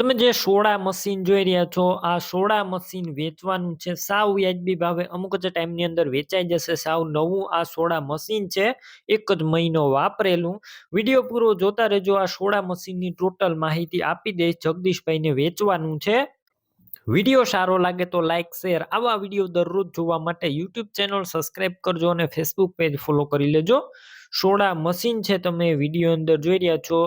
તમે જે soda machine જોઈ રહ્યા છો, આ સોડા મશીન વેચવાનું છે, સાવ વ્યાજબી ભાવે. અમુક જ ટાઈમની અંદર વેચાઈ જશે. સાવ નવું આ સોડા મશીન છે, એક જ મહિનો વાપરેલું. વીડિયો પૂરો જોતા રહેજો. આ સોડા મશીનની ટોટલ માહિતી આપી દઈશ જગદીશભાઈને વેચવાનું છે. વીડિયો સારો લાગે તો લાઇક શેર આવા વીડિયો દરરોજ જોવા માટે યુટ્યુબ ચેનલ સબસ્ક્રાઇબ કરજો અને ફેસબુક પેજ ફોલો કરી લેજો. સોડા મશીન છે, તમે વીડિયો અંદર જોઈ રહ્યા છો.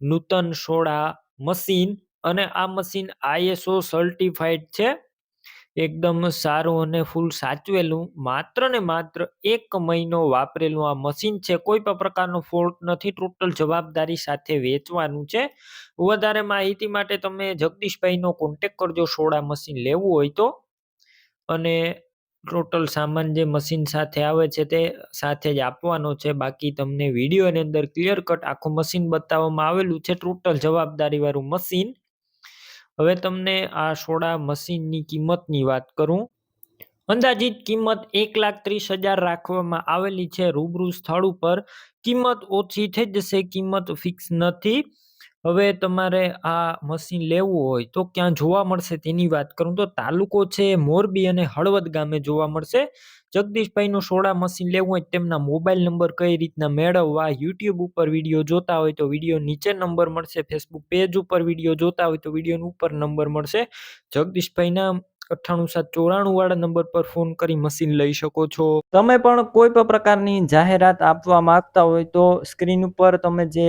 નૂતન સોડા મશીન અને આ મશીન આઈએસઓ સર્ટિફાઈડ છે. એકદમ સારું અને ફૂલ સાચવેલું, માત્ર ને માત્ર એક મહિનો વાપરેલું આ મશીન છે. કોઈ પણ પ્રકારનો ફોલ્ટ નથી ટોટલ જવાબદારી સાથે વેચવાનું છે. વધારે માહિતી માટે તમે જગદીશભાઈનો કોન્ટેક કરજો સોડા મશીન લેવું હોય તો. અને ટોટલ સામાન જે મશીન સાથે આવે છે તે સાથે જ આપવાનો છે. બાકી તમને વિડીયોની અંદર ક્લિયર કટ આખું મશીન બતાવવામાં આવેલું છે. ટોટલ જવાબદારીવાળું મશીન. હવે તમને આ સોડા મશીનની કિંમતની વાત કરું. અંદાજિત કિંમત એક લાખ ત્રીસ હજાર રાખવામાં આવેલી છે. રૂબરૂ સ્થળ ઉપર કિંમત ઓછી થઈ જશે, કિંમત ફિક્સ નથી. હવે તમારે આ મશીન લેવું હોય તો ક્યાં જોવા મળશે તેની વાત કરું તો તાલુકો છે મોરબી અને હળવદ ગામે જોવા મળશે. જગદીશભાઈનું સોડા મશીન લેવું હોય તેમના મોબાઈલ નંબર કઈ રીતના મેળવવા યુટ્યુબ ઉપર વીડિયો જોતા હોય તો વીડિયો નીચે નંબર મળશે ફેસબુક પેજ ઉપર વીડિયો જોતા હોય તો વીડિયો ઉપર નંબર મળશે. જગદીશભાઈના અઠ્ઠાણું સાત ચોરાણું વાળા નંબર પર ફોન કરી મશીન લઈ શકો છો. તમે પણ કોઈ પણ પ્રકારની જાહેરાત આપવા માંગતા હોય તો સ્ક્રીન ઉપર તમે જે